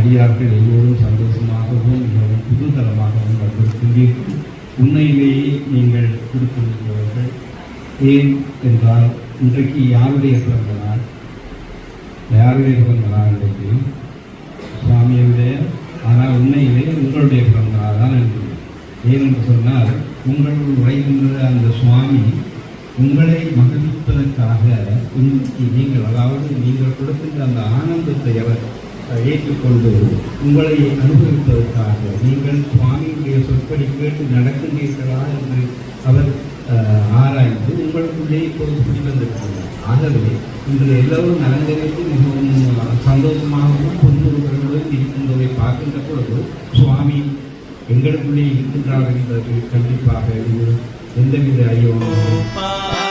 அடியார்கள் எல்லோரும் சந்தோஷமாகவும் மிகவும் குதூகலமாகவும் வந்திருக்கின்றீர்கள் உண்மையிலேயே நீங்கள் கொடுத்திருக்கிறவர்கள் ஏன் என்றால் இன்றைக்கு யாருடைய பிறந்த நாள்? யாருடைய பிறந்த நாள் இன்றைக்கு? சுவாமியுடைய. ஆனால் உண்மையிலே உங்களுடைய பிறந்த நாள் தான் என்று. ஏனென்று சொன்னால் உங்கள் உரைகின்ற அந்த சுவாமி உங்களை மகிழ்விப்பதற்காக இன்னைக்கு நீங்கள் அதாவது நீங்கள் கொடுக்கின்ற அந்த ஆனந்தத்தை அவர் ஏற்றுக்கொண்டு உங்களை அனுபவிப்பதற்காக நீங்கள் சுவாமியுடைய சொற்படி கேட்டு நடக்கின்றீர்களா என்று அவர் ஆராய்ந்து உங்களுக்குள்ளே இப்போது பிடிவந்திருக்கிறார் ஆகவே இன்று எல்லோரும் நலங்கரைத்து மிகவும் சந்தோஷமாகவும் பொன்முருகளுடன் இருக்கின்றதை பார்க்கின்ற பொழுது சுவாமி எங்களுக்குள்ளே இருக்கின்றார் என்பது கண்டிப்பாக இது எந்தவித ஐயமும்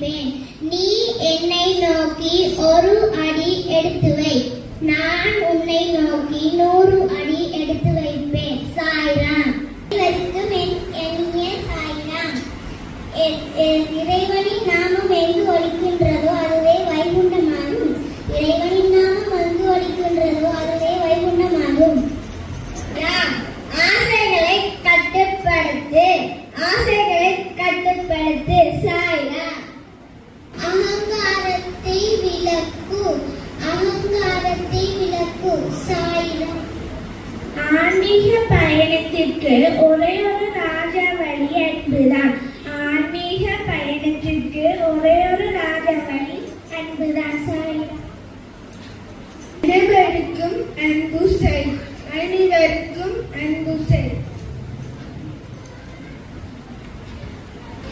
வைப்பேன் நீ என்னை நோக்கி ஒரு அடி எடுத்து வை. நான் உன்னை நோக்கி நூறு அடி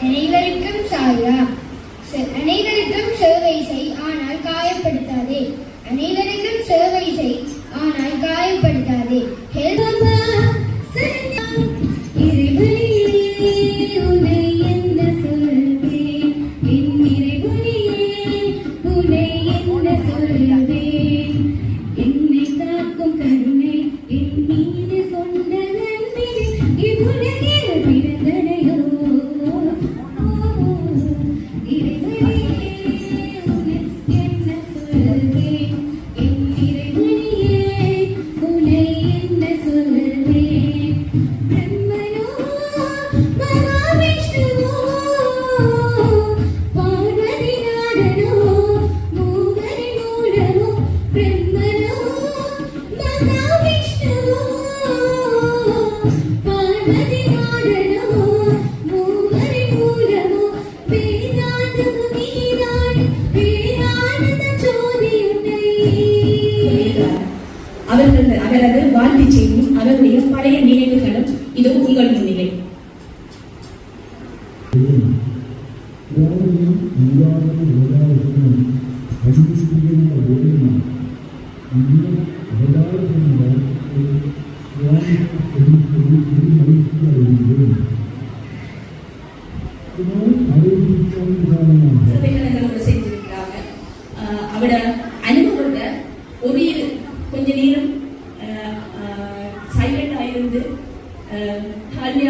அனைவருக்கும் சாயா அனைவருக்கும் சேவை செய் ஆனால் காயப்படுத்தாதே. அனைவருக்கும் சேவை செய் ஆனால் காயப்படு அவர்கள் அவரது வாழ்த்து செய்தியும் அவருடைய பழைய நினைவுகளும் இதுவும் உங்கள்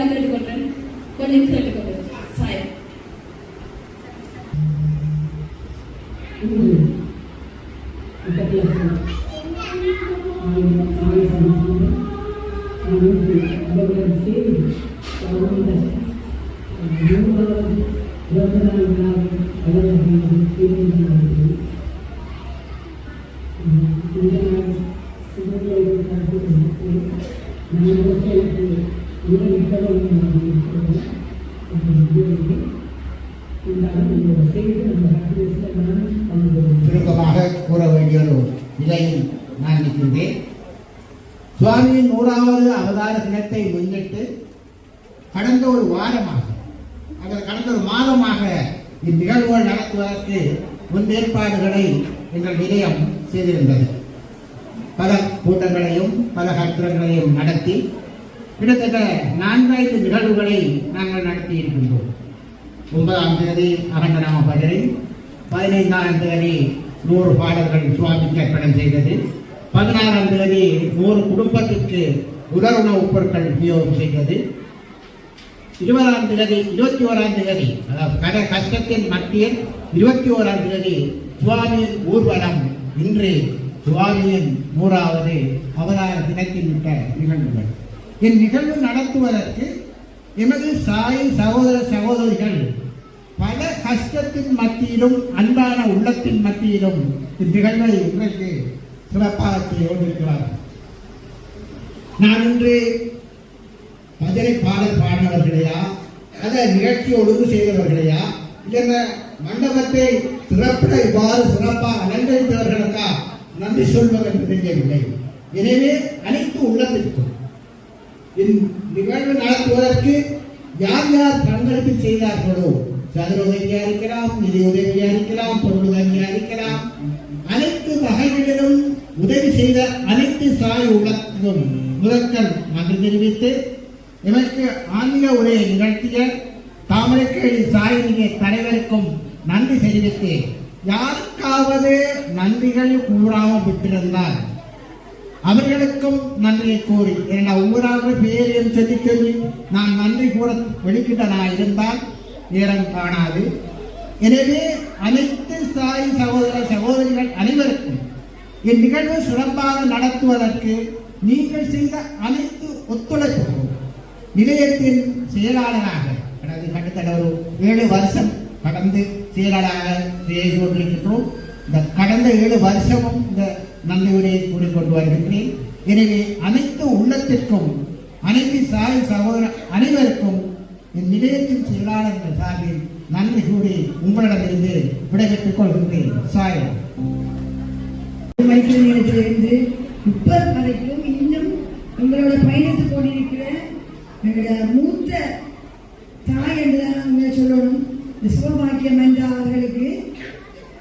ఒకరికి కొట్టండి కొన్ని ఇటు కొట్టండి நிலையில் நான் நிற்கின்றேன். சுவாமியின் நூறாவது அவதார தினத்தை முன்னிட்டு கடந்த ஒரு வாரமாக அதில் கடந்த ஒரு மாதமாக இந்நிகழ்வுகள் நடத்துவதற்கு முன்னேற்பாடுகளை எங்கள் நிலையம் செய்திருந்தது. பல கூட்டங்களையும் பல கட்டுரங்களையும் நடத்தி கிட்டத்தட்ட நான்கைந்து நிகழ்வுகளை நாங்கள் நடத்தி இருக்கின்றோம் ஒன்பதாம் தேதி அகண்டநாம பஜனை பதினைந்தாம் தேதி நூறு பாடல்கள் சுவாமி கற்பனம் செய்தது. பதினாறாம் தேதி நூறு குடும்பத்திற்கு உலர் உணவுப் பொருட்கள் விநியோகம் செய்தது. இருபதாம் தேதி இருபத்தி ஓராம் தேதி அதாவது கட கஷ்டத்தின் மத்தியில் இருபத்தி ஓராம் தேதி சுவாமியின் ஊர்வலம் இன்று சுவாமியின் நூறாவது அவதார தினத்தில் விட்ட நிகழ்வுகள். இந்நிகழ்வு நடத்துவதற்கு எமது சாய் சகோதர சகோதரிகள் பல கஷ்டத்தின் மத்தியிலும் அன்பான உள்ளத்தின் மத்தியிலும் இந்நிகழ்வை இன்றைக்கு சிறப்பாக செய்து கொண்டிருக்கிறார். நான் இன்று பஜனை பாடல் பாடினவர்களையா அதை நிகழ்ச்சி ஒழுங்கு செய்தவர்களையா இல்லைன்னா மண்டபத்தை சிறப்பிட இவ்வாறு சிறப்பாக அலங்கரித்தவர்களுக்கா நன்றி சொல்வதற்கு தெரியவில்லை எனவே அனைத்து உள்ளத்திற்கும் இந் நிகழ்வு நடத்துவதற்கு யார் யார் பங்களிப்பு செய்தார்களோ சதுர இருக்கலாம் நிதி உதவியா இருக்கலாம் பொருள் உதவியா இருக்கலாம் அனைத்து வகைகளிலும் உதவி செய்த அனைத்து சாய் உலகம் முதற்கண் நன்றி தெரிவித்து எனக்கு ஆன்மீக உரையை நிகழ்த்திய தாமரைக்கேணி சாயினிய தலைவருக்கும் நன்றி தெரிவித்து யாருக்காவது நன்றிகள் கூறாமல் விட்டிருந்தால் அவர்களுக்கும் நன்றியை கூறி என்ன ஒவ்வொரு பேரையும் சொல்லி சொல்லி நான் நன்றி கூற நான் இருந்தால் நேரம் காணாது. எனவே அனைத்து சாய் சகோதர சகோதரிகள் அனைவருக்கும் இந்நிகழ்வு சிறப்பாக நடத்துவதற்கு நீங்கள் செய்த அனைத்து ஒத்துழைப்புகளும் நிலையத்தின் செயலாளராக எனது கிட்டத்தட்ட ஒரு ஏழு வருஷம் கடந்து செயலாளராக செய்து கொண்டிருக்கின்றோம். இந்த கடந்த ஏழு வருஷமும் இந்த நன்றி உரையை கூறிக்கொண்டு வருகின்றேன். எனவே அனைத்து உள்ளத்திற்கும் அனைத்து சாய் சகோதர அனைவருக்கும் என் நிலையத்தின் செயலாளர்கள் சார்பில் நன்றி கூறி உங்களிடமிருந்து விடைபெற்றுக் கொள்கின்றேன். சாயம் வைக்கிற நேரத்திலிருந்து முப்பது வரைக்கும் இன்னும் உங்களோட பயணத்து கொண்டிருக்கிற எங்களோட மூத்த தாய் என்றுதான் உங்களை சொல்லணும். சிவபாக்கியம் என்ற அவர்களுக்கு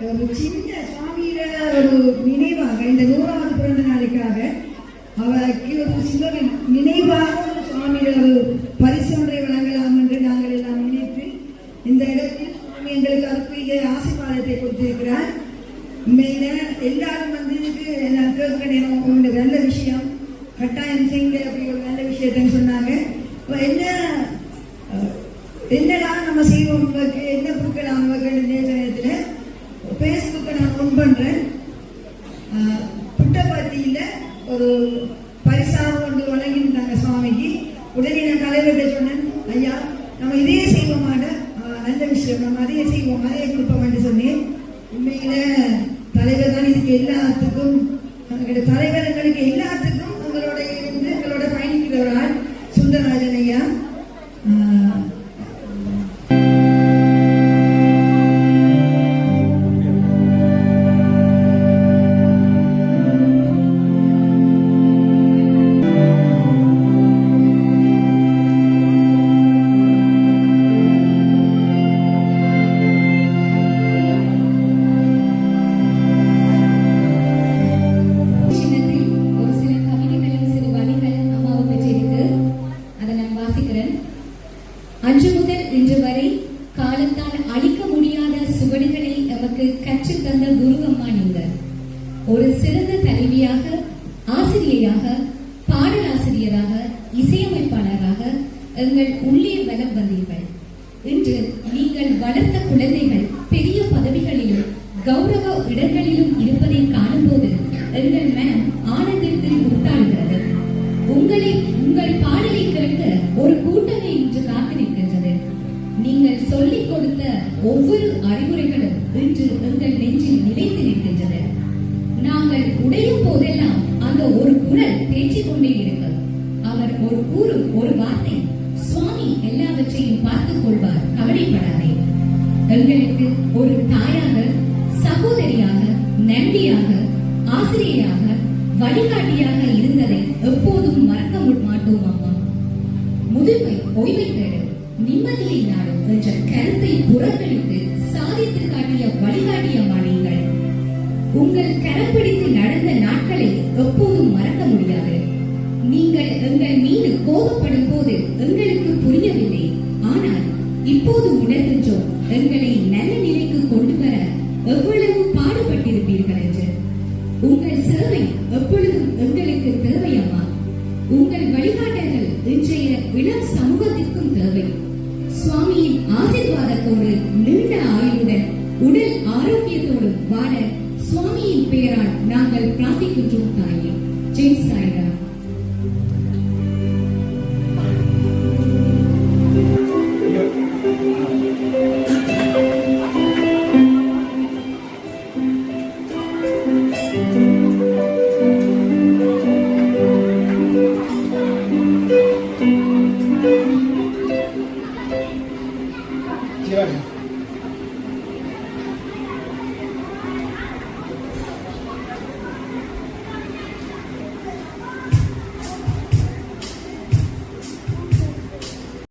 ஒரு சின்ன சுவாமியில ஒரு நினைவாக இந்த நூறாவது பிறந்த நாளுக்காக அவருக்கு ஒரு சிவ நினைவாக ஒரு சுவாமியில ஒரு பரிசு உண்மையில தலைவர் தான் இதுக்கு எல்லாத்துக்கும் தலைவர் எங்களுக்கு எல்லாத்துக்கும் கொடுத்த ஒவ்வொரு அறிவுரைகளும் இன்று எங்கள் நெஞ்சில் நிலைத்து நிற்கின்றன. நாங்கள் உடையும் போதெல்லாம் அந்த ஒரு குரல் பேச்சிக் கொண்டே இருக்கும் அவர் ஒரு கூறும் ஒரு வார்த்தை சுவாமி எல்லாவற்றையும் பார்த்துக் கொள்வார் கவலைப்படாதே. எங்களுக்கு ஒரு தாயாக சகோதரியாக நம்பியாக ஆசிரியராக உங்கள் கரப்பிடித்து நடந்த நாட்களை எப்போதும் மறக்க முடியாது. நீங்கள் எங்கள் மீது கோபப்படும் போது எங்களுக்கு புரியவில்லை. ஆனால் இப்போது உணர்கின்றோம் எங்களை